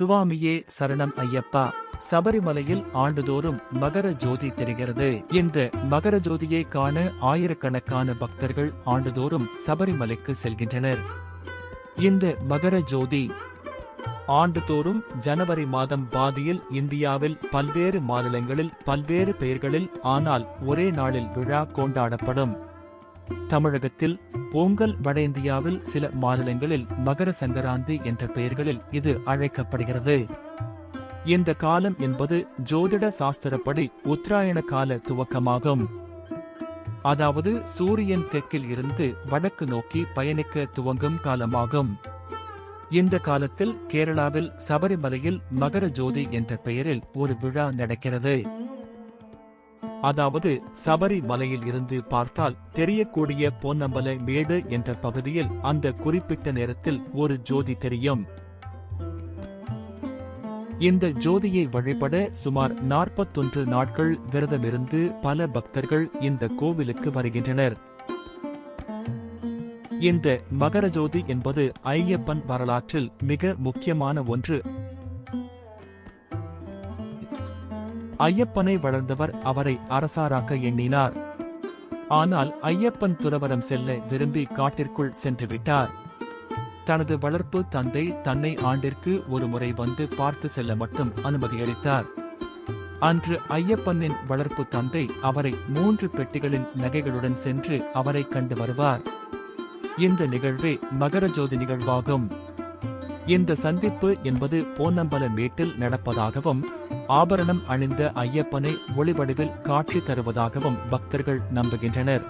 சுவாமியே சரணம் ஐயப்பா. சபரிமலையில் ஆண்டுதோறும் மகர ஜோதி தெரிகிறது. இந்த மகர ஜோதியை காண ஆயிரக்கணக்கான பக்தர்கள் ஆண்டுதோறும் சபரிமலைக்கு செல்கின்றனர். இந்த மகர ஜோதி ஆண்டுதோறும் ஜனவரி மாதம் பாதியில் இந்தியாவில் பல்வேறு மாநிலங்களில் பல்வேறு பெயர்களில் ஆனால் ஒரே நாளில் விழா கொண்டாடப்படும். தமிழகத்தில் பொங்கல் வட இந்தியாவில் சில மாநிலங்களில் மகர சங்கராந்தி என்ற பெயர்களில் இது அழைக்கப்படுகிறது. இந்த காலம் என்பது ஜோதிட சாஸ்திரப்படி உத்தராயண கால துவக்கமாகும். அதாவது சூரியன் தெற்கில் இருந்து வடக்கு நோக்கி பயணிக்க துவங்கும் காலமாகும். இந்த காலத்தில் கேரளாவில் சபரிமலையில் மகர ஜோதி என்ற பெயரில் ஒரு விழா நடக்கிறது. அதாவது சபரிமலையில் இருந்து பார்த்தால் தெரியக்கூடிய பொன்னம்பல மேடு என்ற பகுதியில் அந்த குறிப்பிட்ட நேரத்தில் ஒரு ஜோதி தெரியும். இந்த ஜோதியை வழிபட சுமார் நாற்பத்தொன்று நாட்கள் விரதமிருந்து பல பக்தர்கள் இந்த கோவிலுக்கு வருகின்றனர். இந்த மகர ஜோதி என்பது ஐயப்பன் வரலாற்றில் மிக முக்கியமான ஒன்று. ஐயப்பனை வளர்ந்தவர் அவரை அரசாராக்க எண்ணினார். ஆனால் ஐயப்பன் துறவரம் செல்ல விரும்பி காட்டிற்குள் சென்று விட்டார். தனது வளர்ப்பு தந்தை தன்னை ஆண்டிற்கு ஒரு முறை வந்து பார்த்து செல்ல மட்டும் அனுமதியளித்தார் அன்று ஐயப்பனின் வளர்ப்பு தந்தை அவரை மூன்று பெட்டிகளின் நகைகளுடன் சென்று அவரை கண்டு வருவார். இந்த நிகழ்வே மகர ஜோதி நிகழ்வாகும். இந்த சந்திப்பு என்பது போன்னம்பல மேட்டில் நடப்பதாகவும் ஆபரணம் அணிந்த ஐயப்பனை ஒளிவடிவில் காட்சி தருவதாகவும் பக்தர்கள் நம்புகின்றனர்.